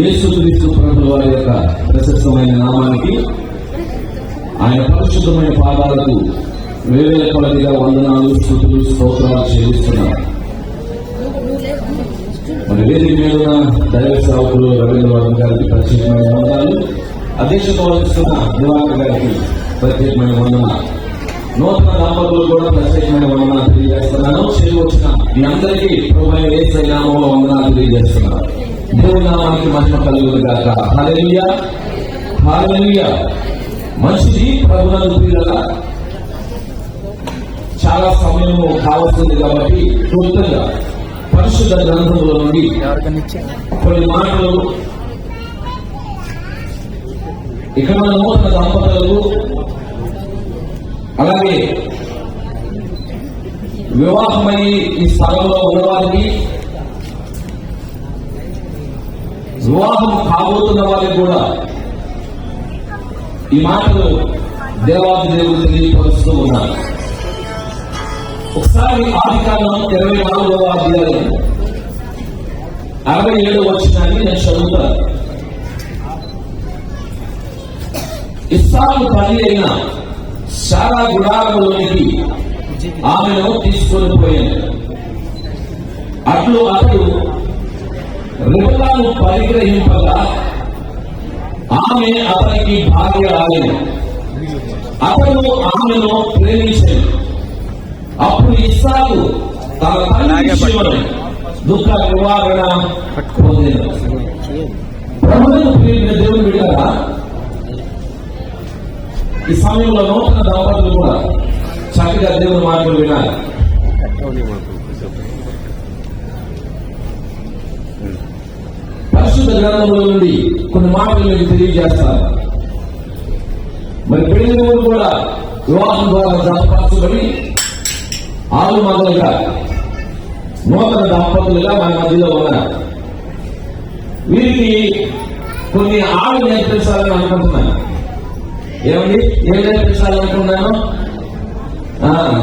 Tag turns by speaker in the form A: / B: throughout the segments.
A: యేసుక్రీస్తు ప్రభుల వారి యొక్క ప్రశస్తమైన నామానికి ఆయన పరిశుద్ధమైన పాదాలకు వేరే కొలదిగా వందనాలు స్థుతులు స్తోత్రాలు చెల్లిస్తున్నారు మరి వేది మీద దైవ సేవకులు రవీంద్ర వర్మ గారికి ప్రత్యేకమైన వందనాలు. అధ్యక్షత వహిస్తున్న దివాకర్ గారికి ప్రత్యేకమైన వందనాలు. నూతన దంపతులు కూడా ప్రత్యేకమైన వందనాలు తెలియజేస్తున్నాను. చేరువచ్చిన మీ అందరికీ ప్రభుత్వ వేసే నామంలో వందనాలు తెలియజేస్తున్నారు దేవునామానికి మహిమ కలుగుతుంది కాక హాలెలుయ హాలెలుయ మంచిది ప్రభునందు ప్రియులరా చాలా సమయము కావాల్సింది కాబట్టి క్లుప్తంగా పరిశుద్ధ గ్రంథంలో నుండి కొన్ని మాటలు ఇక్కడ ఉన్న నూతన దంపతులకు అలాగే వివాహమై ఈ స్థలంలో ఉన్నవారికి వివాహం కాబోతున్న వారికి కూడా ఈ మాటలు దేవాది దేవుడు తెలియపరుస్తూ ఉన్నారు. ఒకసారి ఆదికాలం ఇరవై నాలుగవ అధ్యాయం అరవై ఏడు వచ్చినాన్ని నేను చదువుతాను. ఇస్సాకు తల్లి అయిన సారా గుడారంలోనికి ఆమెను తీసుకొని పోయాను. అట్లు అతడు రిబకాను పరిగ్రహింపగా ఆమె అతనికి భార్య ఆమెను అతడు ఆమెను ప్రేమించాడు అప్పుడు ఇస్సాకు తన తల్లి విషయమై దుఃఖ నివారణ పొందిన ప్రభుత్వ ప్రియుల దేవుని బిడ్డగా ఈ సమయంలో నూతన దంపతులు కూడా చక్కగా దేవుని మాటలు వినాలి. పరిశుద్ధ గ్రంథంలో నుండి కొన్ని మాటలు మీకు తెలియజేస్తాను. మరి పెళ్ళి కూడా వివాహం ద్వారా జతపరచబడి ఆరు మొదలుగా నూతన దంపతులుగా మన మధ్యలో ఉన్నారు. వీరికి కొన్ని ఆరు నేర్పించాలని అనుకుంటున్నాను. ఏమండి? ఏం నేర్పించాలనుకున్నాను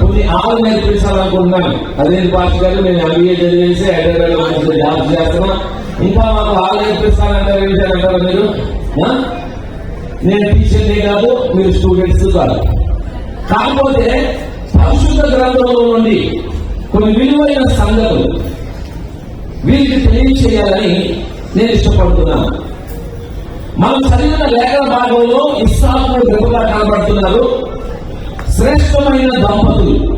A: కొన్ని ఆరు నేర్పించాలనుకుంటున్నాను. అదే పాస్ గారు నేను ఎంబీఏ చదివేసి హైదరాబాద్ జాబ్ చేస్తున్నా. ఇంకా మాకు ఆరు నేర్పిస్తానంటారు ఏంటి అంటారు మీరు నేను టీచర్ని కాదు మీరు స్టూడెంట్స్ కాదు. కాకపోతే పరిశుద్ధ గ్రంథంలో నుండి కొన్ని విలువైన సంగతులు వీరికి తెలియచేయాలని నేను ఇష్టపడుతున్నాను. మనం చదివిన లేఖన భాగంలో ఇస్సాకు రెబుగా కనబడుతున్నారు. శ్రేష్టమైన దంపతులు.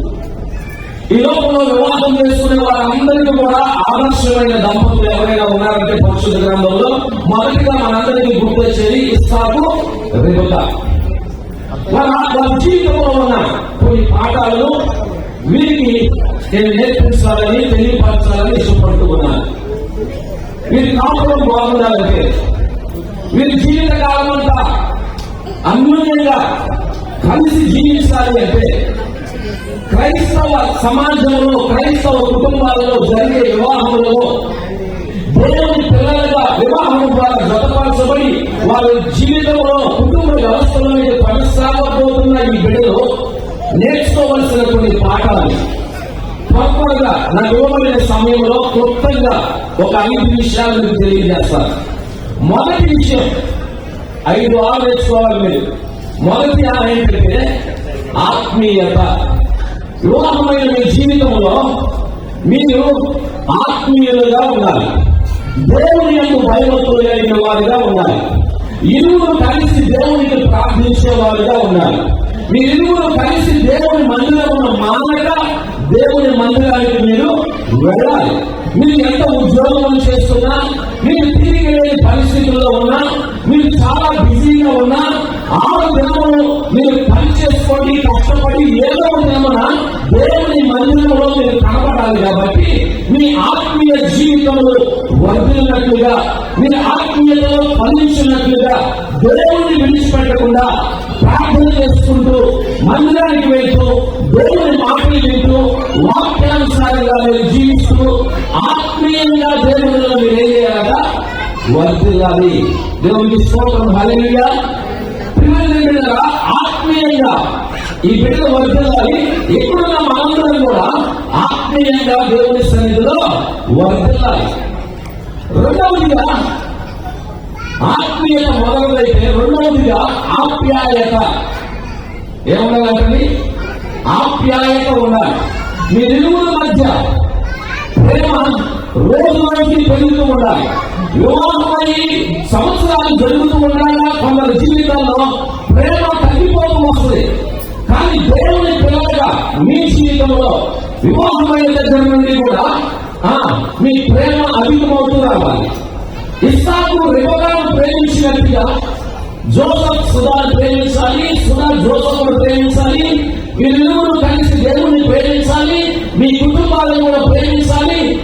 A: ఈ లోకంలో వివాహం చేసుకునే వారందరికీ కూడా ఆదర్శమైన దంపతులు ఎవరైనా ఉన్నారంటే పరిశుద్ధ గ్రంథంలో మొదటిగా మనందరికీ గుర్తొచ్చేది ఇస్సాకు ఇస్తాకు వాళ్ళ వాళ్ళ జీవితంలో ఉన్న కొన్ని పాఠాలను వీరికి నేను నేర్పించాలని తెలియపరచాలని ఇష్టపడుతున్నాను. వీరి కాపురం బాగుండాలంటే వీరి జీవిత కాలం అంతా అన్యోన్యంగా కలిసి జీవించాలి అంటే క్రైస్తవ సమాజంలో క్రైస్తవ కుటుంబాలలో జరిగే వివాహంలో దేవుని పిల్లలుగా వివాహం ద్వారా జతపరచబడి వారి జీవితంలో కుటుంబ వ్యవస్థల మీద కొనసాగబోతున్న ఈ బిడ్డలు నేర్చుకోవలసిన కొన్ని పాఠాలు. తప్పగా నాకు ఇవ్వబడిన సమయంలో క్లుప్తంగా ఒక ఐదు విషయాలు మీకు తెలియజేస్తాను. మొదటి విషయం ఐదు ఆరు నేర్చుకోవాలి మీరు. మొదటి ఆరు ఏంటంటే ఆత్మీయత. వివాహమైన మీ జీవితంలో మీరు ఆత్మీయులుగా ఉండాలి. దేవుని యొక్క భయభక్తులు కలిగిన వారిగా ఉండాలి. ఇరువురు కలిసి దేవునికి ప్రార్థించే వారుగా ఉండాలి మీరిరువురు కలిసి దేవుని మందిరం మానక దేవుని మందిరానికి మీరు వెళ్ళాలి. మీరు ఎంత ఉద్యోగం చేస్తున్నా మీరు తిరిగి లేని పరిస్థితుల్లో ఉన్నా మీరు చాలా బిజీగా ఉన్నా ఆరు దినము మీరు పని చేసుకోండి కష్టపడి ఏదో ఉందేమన్నా దేవుని మందిరంలో మీరు కనపడాలి కాబట్టి మీ ఆత్మీయ జీవితంలో వర్ధిల్లినట్లుగా మీ ఆత్మీయతలో ఫలించినట్లుగా దేవుణ్ణి విడిచిపెట్టకుండా ప్రార్థన చేసుకుంటూ మందిరానికి వెళ్తూ దేవుని మాటలు వింటూ వాక్యానుసారంగా మీరు జీవిస్తూ ఆత్మీయంగా దేవుడిలో మీరు ఏం చేయాలట? వర్తిల్లాలి దేవునికి స్తోత్రం. హల్లెలూయా. ప్రియమైన ఆత్మీయంగా. ఈ బిడ్డ వర్ధిల్లాలి. ఎప్పుడున్న మనందరం కూడా ఆత్మీయంగా దేవుని సన్నిధిలో వర్ధిల్లాలి. రెండవదిగా ఆత్మీయత మొదలైతే రెండవదిగా ఆప్యాయత. ఏముండాలంటే ఆప్యాయత ఉండాలి. మీ నిలువుల మధ్య ప్రేమ రోజు పెరుగుతూ ఉండాలి. వివాహమై సంవత్సరాలు జరుగుతూ ఉండాలా? కొందరి జీవితాల్లో ప్రేమ తగ్గిపోతూ వస్తుంది. కానీ దేవుని పిల్లలుగా మీ జీవితంలో వివాహమైన దగ్గర నుండి కూడా మీ ప్రేమ అధికమవుతూ రావాలి. ఇస్సాకు రిబకాను ప్రేమించినట్టుగా జోసఫ్ సుధాను ప్రేమించాలి సుధా జోసఫ్ను ప్రేమించాలి వీరిరువురు కలిసి దేవుని ప్రేమించాలి మీ కుటుంబాలను కూడా ప్రేమించాలి.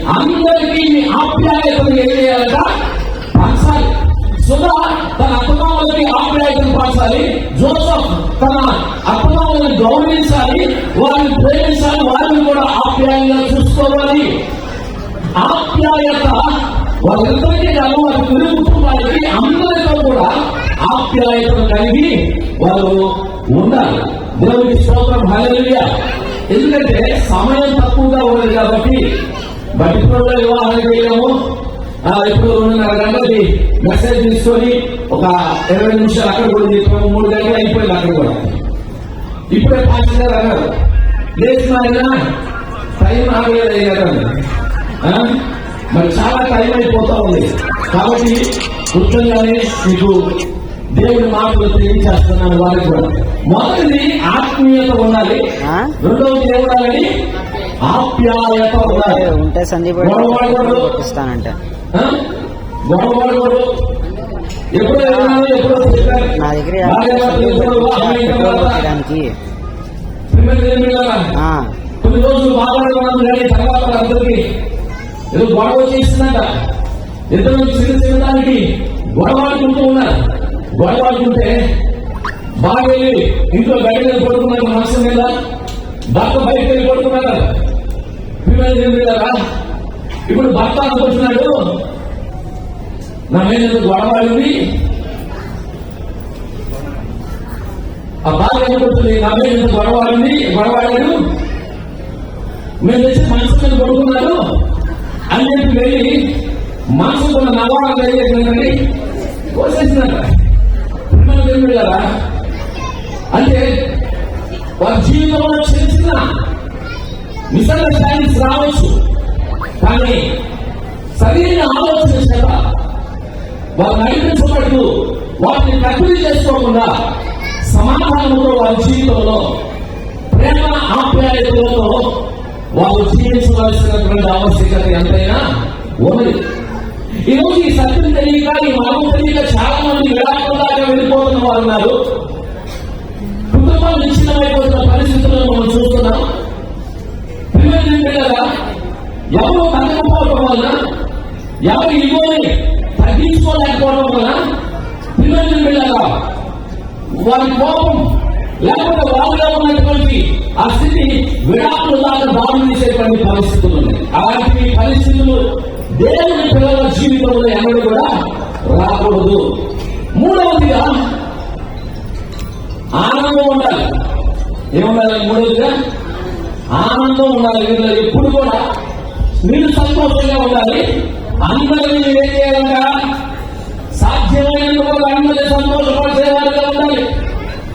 A: అందరికీ మీ ఆప్యాయతను ఏం చేయాలట పంచాలి సుధా తన అత్తమామలకి ఆప్యాయతను పంచాలి జోసఫ్ తన అత్తమామలను గౌరవించాలి. వారిని ప్రేమించాలి. వారిని కూడా ఆప్యాయంగా చూసుకోవాలి. ఆప్యాయత వాళ్ళందరికీ కాదు వారి కుటుంబ కుటుంబాలకి అందరితో కూడా ఆప్యాయతను కలిగి వారు ఉండాలి. దేవునికి స్తోత్రం. హల్లెలూయా. ఎందుకంటే సమయం తక్కువగా ఉంది కాబట్టి బట్టిపూర్లో వివాహానికి వెళ్ళాము. ఎప్పుడు రెండున్నర గంటలకి మెసేజ్ తీసుకొని ఒక ఇరవై నిమిషాలు అక్కడ కూడా చెప్పాము. మూడు గంటలు అయిపోయింది అక్కడ కూడా. ఇప్పుడే పాస్టర్ గారు అన్నారు. లేచిన ఆయన టైం ఆగలేదు మరి చాలా టైం అయిపోతా ఉంది. కాబట్టి క్లుప్తంగానే మీకు దేవుడి మాటలు తెలియజేస్తున్నాను వారికి కూడా. మొదటిది ఆత్మీయత ఉండాలి? రెండవది ఏముండాలని ఆప్యాయత ఉండాలి.
B: ఉంటే సందీప్?
A: గొడవపడకూడదు ఎప్పుడు
B: నా దగ్గర
A: కొన్ని రోజులు కానీ తర్వాత అందరికి ఏదో గొడవ చేసిందంట ఇద్దరు చిన్న చిన్న దానికి గొడవ ఆడుకుంటూ ఉన్నారు. గొడవ బాగా వెళ్ళి ఇంట్లో బయట వెళ్ళి పడుకున్నారు మనసు మీద భర్త బయటకు వెళ్ళి పడుకున్నారు ఇప్పుడు భర్త అనుకుంటున్నాడు నా మీద ఏదో గొడవ ఆ భార్య అనుకుంటుంది నా మీద ఏదో గొడవాడాడు. మేము తెచ్చి మనసు మీద పడుకున్నాడు. అని చెప్పి వెళ్ళి మనసు కొన్న నవాళ్ళు ఏంటంటే కోసేసినట్ట పిల్లలు కదా అంటే వారి జీవితంలో చిన్న చిన్న మిస్అండర్స్టాండింగ్స్ రావచ్చు. కానీ సరైన ఆలోచన చేత వారు నడిపించబడుతూ వాటిని కట్టుబడి చేసుకోకుండా సమాధానంతో వారి జీవితంలో ప్రేమ ఆప్యాయతలతో వారు జీవించవలసినటువంటి ఆవశ్యకత ఎంతైనా ఉన్నది. ఈరోజు ఈ సత్యం తెలియక ఈ మార్గం తెలియక చాలా మంది విడాకులాగా వెళ్ళిపోతున్న వారు ఉన్నారు. కుటుంబాలు నిశ్చితమైపోతున్న పరిస్థితులను మనం చూస్తున్నాం. పిల్లలు పిల్లగా ఎవరు తగ్గకపోవడం వలన ఎవరు ఇగోని తగ్గించుకోలేకపోవడం వలన పిల్లలు పిల్లగా వారి కోపం లేకపోతే వారిలో ఉన్నటువంటి ఆ స్థితి విడాకులు దాకా బాగుంది చేసేటువంటి పరిస్థితులు ఉన్నాయి. అలాంటి పరిస్థితులు దేవుని పిల్లల జీవితంలో ఎవరు కూడా రాకూడదు. మూడవదిగా ఆనందం ఉండాలి. ఏముండాలి? మూడవదిగా ఆనందం ఉండాలి. వీళ్ళు ఎప్పుడు కూడా మీరు సంతోషంగా ఉండాలి. అందరినీ మీరేం చేయాలంట సాధ్యమైనంత వరకు అందరి సంతోషపరిచేవారుగా ఉండాలి.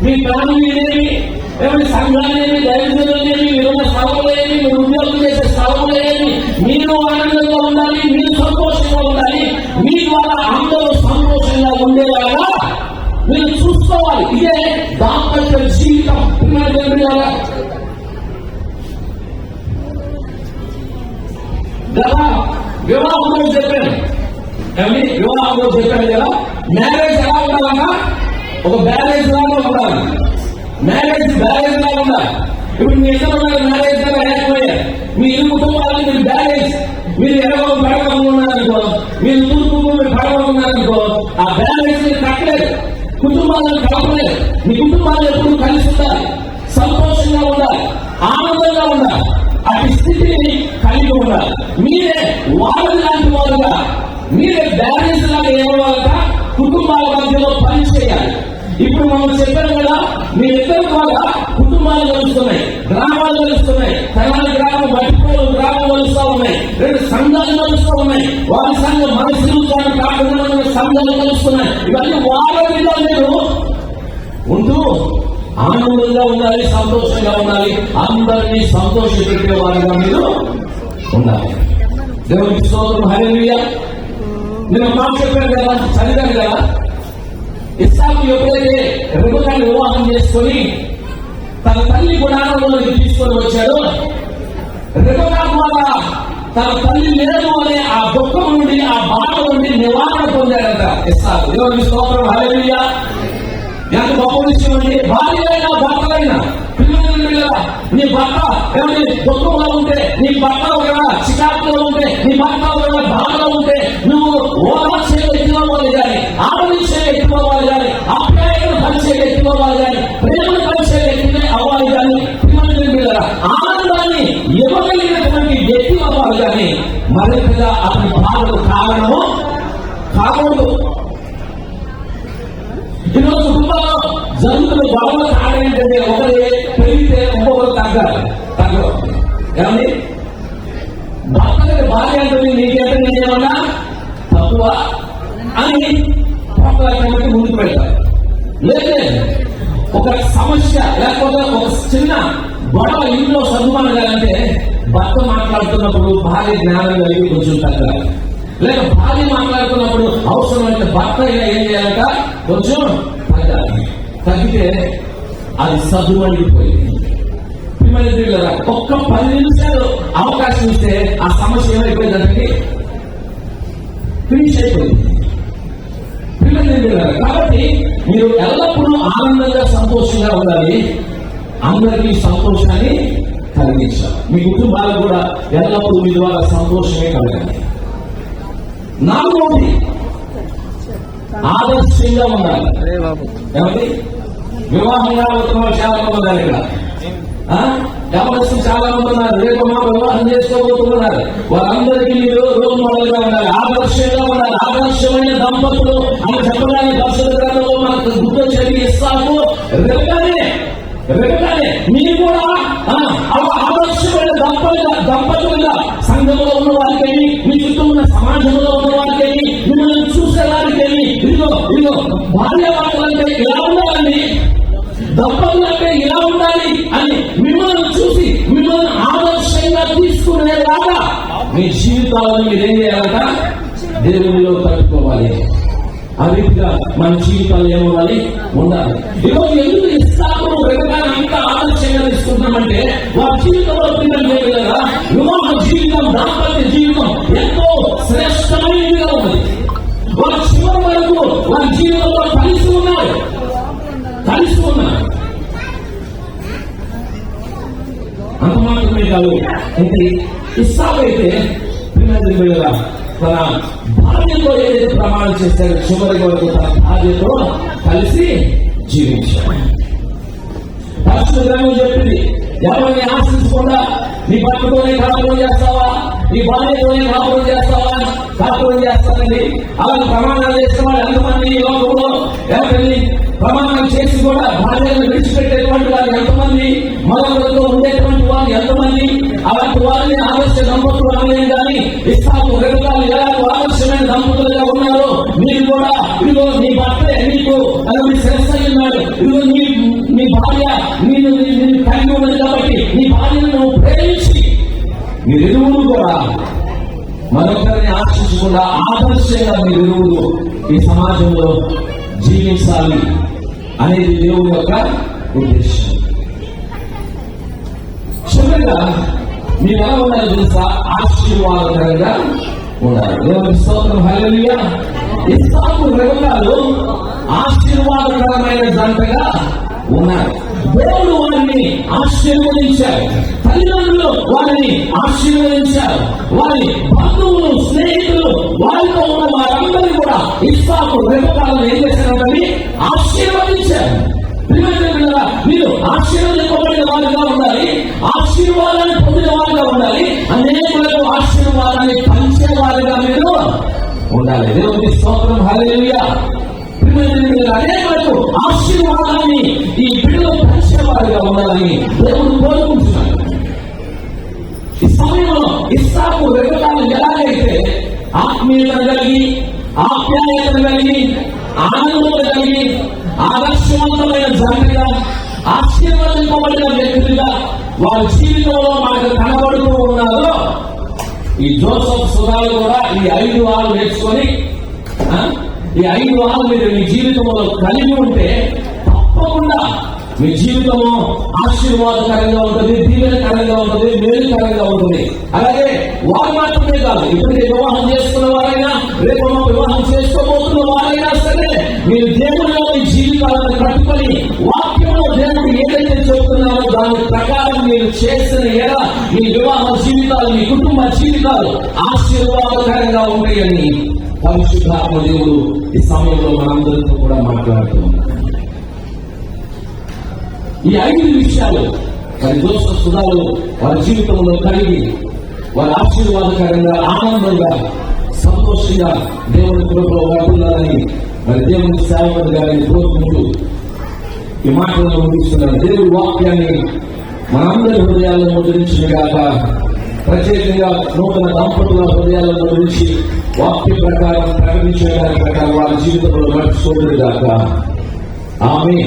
A: మీ ఫ్యామిలీనేమి ఏమి? సంఘాలేమి దైవజనులేమి మీరున్న స్థలములేమి మీరు ఉద్యోగం చేసే స్థలములేమి మీరు ఆనందంగా ఉండాలి మీరు సంతోషంగా ఉండాలి మీ ద్వారా అందరూ సంతోషంగా ఉండేలాగా మీరు చూసుకోవాలి. ఇదే దాంపత్య జీవితం. పిల్లలు కదా వివాహం రోజు చెప్పాను. ఏమండి? వివాహం రోజు చెప్పాను కదా. మ్యారేజ్ ఎలా ఉండాలన్నా ఒక బ్యారేజ్ లాగా ఉండాలి. మ్యారేజ్ బ్యారేజ్ లాగా ఉండాలి. ఇప్పుడు మీ ఇద్దరు ఉన్నారు మ్యారేజ్ లేకపోయారు మీ ఇరు కుటుంబాలకు మీరు బ్యాలెన్స్ మీరు ఎడవ పడవగా ఉన్నారనుకో మీరు తూర్పు మీరు పడవగా ఉన్నారనుకో ఆ బ్యాలెన్స్ మీరు కట్టలేదు. కుటుంబాలను కలపలేదు. మీ కుటుంబాలు ఎప్పుడు కలిసి ఉండాలి సంతోషంగా ఉండాలి. ఆనందంగా ఉండాలి. అటు స్థితిని కలిగి ఉండాలి. మీరే వాళ్ళ లాంటి వారుగా మీరే బ్యాలెన్స్ లాగా ఏమవ్వాలట కుటుంబాల మధ్యలో పని చేయాలి ఇప్పుడు మనం చెప్పాం కదా మీ ఇద్దరు ద్వారా కుటుంబాలు కలుస్తున్నాయి గ్రామాలు కలుస్తున్నాయి తెలంగాణ గ్రామం మట్టిపోలు గ్రామం కలుస్తా ఉన్నాయి రెండు సంఘాలు కలుస్తా ఉన్నాయి. వారి సంఘం మనసులు కాకుండా సంఘాలు కలుస్తున్నాయి. ఇవన్నీ వాళ్ళ మీద మీరు ఉంటూ ఆనందంగా ఉండాలి సంతోషంగా ఉండాలి. అందరినీ సంతోష పెట్టే వారిగా మీరు ఉండాలి. దేవునికి స్తోత్రం. హరియ నేను మాట చెప్పాను కదా చదివాను కదా. ఇస్సాకు ఎప్పుడైతే రెబకాన్ని వివాహం చేసుకొని తన తల్లి గుణాలంలోకి తీసుకొని వచ్చాడు. రెబకా తన తల్లి లేదు అనే ఆ దుఃఖం నుండి ఆ బాధ నుండి నివారణ పొందాడట ఇస్తారు దేవునికి స్తోత్రం. హల్లెలూయా. ఎంత గొప్ప విషయం అండి. భార్యలైనా భర్తలైనా పిల్లలు నీ భర్త ఏమంటే దుఃఖంలో ఉంటే నీ భర్త ఒకవేళ చికాకులో ఉంటే నీ భర్త అని పోట్లాడటానికి ముందుకు పెడతారు లేదే ఒక సమస్య లేకపోతే ఒక చిన్న గొడవ ఇంట్లో సర్దుమనగాలంటే భర్త మాట్లాడుతున్నప్పుడు భార్య జ్ఞానం కలిగి కొంచెం తగ్గాలి లేక భార్య మాట్లాడుతున్నప్పుడు అవసరమైతే భర్త అయినా ఏం చేయాలంట? కొంచెం తగ్గాలి తగ్గితే అది సదువడిపోయింది ప్రియమైన దేవులారా, ఒక్క పది నిమిషాలు అవకాశం ఇస్తే ఆ సమస్య ఏమైపోయిందంటే ఫినిష్ అయిపోయింది. ప్రియమైన కాబట్టి మీరు ఎల్లప్పుడూ ఆనందంగా సంతోషంగా ఉండాలి. అందరికీ సంతోషాన్ని కలిగించాలి. మీ కుటుంబాలకు కూడా ఎల్లప్పుడూ మీ ద్వారా సంతోషమే కలగాలి. నాలుగోది ఆదర్శంగా ఉండాలి.
B: బాబు
A: ఏమండి? వివాహంగా అవుతున్న వాళ్ళు చాలా ఇక్కడ. ఆ? చాలా మంది ఉన్నారు. రేపు మా వివాహం చేసుకోబోతున్నారు వారందరికీ మీరు రోల్ మోడల్గా ఉండాలి. ఆదర్శంగా ఉండాలి. ఆదర్శమైన దంపతులు అని చెప్పడానికి పరిశుద్ధ గ్రంథంలో మనకు గుర్తు చదివి ఇస్తాము రేపనే రేపనే మీరు కూడా ఆదర్శమైన దంపతులుగా దంపతులుగా సంఘంలో ఉన్న వారికి మీ చుట్టూ ఉన్న సమాజంలో ఉన్న వారికి మిమ్మల్ని చూసే వారికి ఇదిగో ఇదిగో భార్య భర్తలంటే ఇలా ఉండాలండి. దంపతులు అంటే ఇలా ఉండాలి అని మిమ్మల్ని ఆదర్శంగా తీసుకునే ఆదర్శంగా మీ జీవితాలను మీరు ఏం చేయాలంట? దేవునిలో తట్టుకోవాలి. ఆ రీతిగా మన జీవితాలు ఏమవ్వాలి ఉండాలి. ఈరోజు ఎందుకు ఇస్తాము వెనకాల అంత ఆదర్శంగా తీసుకుంటామంటే వారి జీవితంలో పిల్లలు లేదు కదా? వివాహ జీవితం దాంపత్య జీవితం ఎంతో శ్రేష్టమైనదిగా ఉంది వారి చివరి వరకు వారి జీవితంలో కలిసి ఉన్నారు. కలిసి ఉన్నారు. అంత మాత్రమే కాదు అయితే ఇస్తామైతే పిల్లలు పిల్లల తన భార్యతో ఏదైతే ప్రమాణం చేస్తాడో చివరి వరకు తన భార్యతో కలిసి జీవించాడు పరిశుద్ధ గ్రంథం చెప్పింది ఎవరిని ఆశించకుండా నీ భర్తతోనే కాపురం చేస్తావా నీ భార్యతోనే కాపురం చేస్తావా కాపురం చేస్తానండి అలా ప్రమాణాలు చేసిన ఎంతమంది ఈ లోకంలో ఎవరిని ప్రమాణం చేసి కూడా భార్యను విడిచిపెట్టేటువంటి వారు ఎంతమంది? మరొకరితో ఉండేటువంటి వారు ఎంతమంది అలాంటి వారిని ఆదర్శ దంపతులు అనలేం కానీ ఇస్తాకు రెబకాలు ఎలాగో ఆదర్శమైన దంపతులుగా ఉన్నారో మీరు కూడా ఇదిగో నీ భర్త నీకు అలాగే శ్రేష్ఠ అయి ఉన్నాడు. ఇదిగో నీ నీ భార్య నేను నేను కలిగి ఉన్నది కాబట్టి నీ భార్యను నువ్వు ప్రేమించి మీరిరువురు కూడా మరొకరిని ఆశించకుండా ఆదర్శంగా మీరిరువురు ఈ సమాజంలో జీవించాలి అనేది దేవుని యొక్క ఉద్దేశం. చివరిగా మీరు ఎలా ఉండాలి తెలుసా? ఆశీర్వాదకరంగా ఉండాలి దేవుని స్తోత్రం. హల్లెలూయా. ఇస్సాకు రెబకాలు ఆశీర్వాదకరమైన జంటగా ఉన్నారు. దేవుడు వారిని ఆశీర్వదించారు. తల్లిదండ్రులు వారిని ఆశీర్వదించారు. వారి బంధువులు స్నేహితులు వారితో ఉన్న వారందరూ కూడా ఇస్సాకు రెబకాలను ఏం చేశారు ఆశీర్వదించారు. మీరు ఆశీర్వదింపబడిన వారిగా ఉండాలి. ఆశీర్వాదాన్ని పొందిన వారిగా ఉండాలి. అనేకులకు ఆశీర్వాదాన్ని పంచే వారిగా మీరు ఉండాలి. దేవుని స్తోత్రం. హల్లెలూయా. అనేకులకు ఆశీర్వాదాన్ని ఈ బిడ్డలు వారిగా ఉండాలని దేవుడు కోరుకుంటున్నాడు. ఈ సమయంలో ఇస్సాకు వెగటాలు ఎలాగైతే ఆత్మీయత కలిగి ఆప్యాయత కలిగి ఆనందం కలిగి ఆదర్శవంతమైన జంటగా ఆశీర్వదింపబడిన వ్యక్తులుగా వారి జీవితంలో మనకు కనబడుతూ ఉన్నారో ఈ జోసఫ్ సుధాలు కూడా ఈ ఐదు వారాలు నేర్చుకొని ఆ, ఈ ఐదు వారాలు మీరు మీ జీవితంలో కలిగి ఉంటే తప్పకుండా మీ జీవితము ఆశీర్వాదకరంగా ఉంటుంది దీవెనకరంగా ఉంటుంది మేలుకరంగా ఉంటుంది. అలాగే వారు మాత్రమే కాదు ఇప్పటికే వివాహం చేసుకున్న వారైనా రేపు వివాహం చేసుకోబోతున్న వారైనా సరే మీరు దేవుడిలో మీ జీవితాలను కట్టుకొని వాక్యంలో దేవుడు ఏదైతే చెబుతున్నారో దాని ప్రకారం మీరు చేసిన ఎడ మీ వివాహ జీవితాలు మీ కుటుంబ జీవితాలు ఆశీర్వాదకరంగా ఉంటాయని పరిశుద్ధాత్మ దేవుడు ఈ సమయంలో మనందరితో కూడా మాట్లాడుతున్నాడు ఈ ఐదు విషయాలు వారి దోష సుధాలు వారి జీవితంలో కలిగి వారి ఆశీర్వాదకరంగా ఆనందంగా సంతోషంగా దేవుని కృపలో వాడుతున్నారని మరి దేవుని సేవకుడు గారిని కోరుకుంటూ ఈ మాటలను ముగిస్తున్నారు దేవుడి వాక్యాన్ని మనందరి హృదయాలను ముద్రించిన కాక ప్రత్యేకంగా నూతన దంపతుల హృదయాలను ముద్రించి వాక్య ప్రకారం ప్రకటించే ప్రకారం వారి జీవితంలో నడుచుకోలేదు కాక ఆమె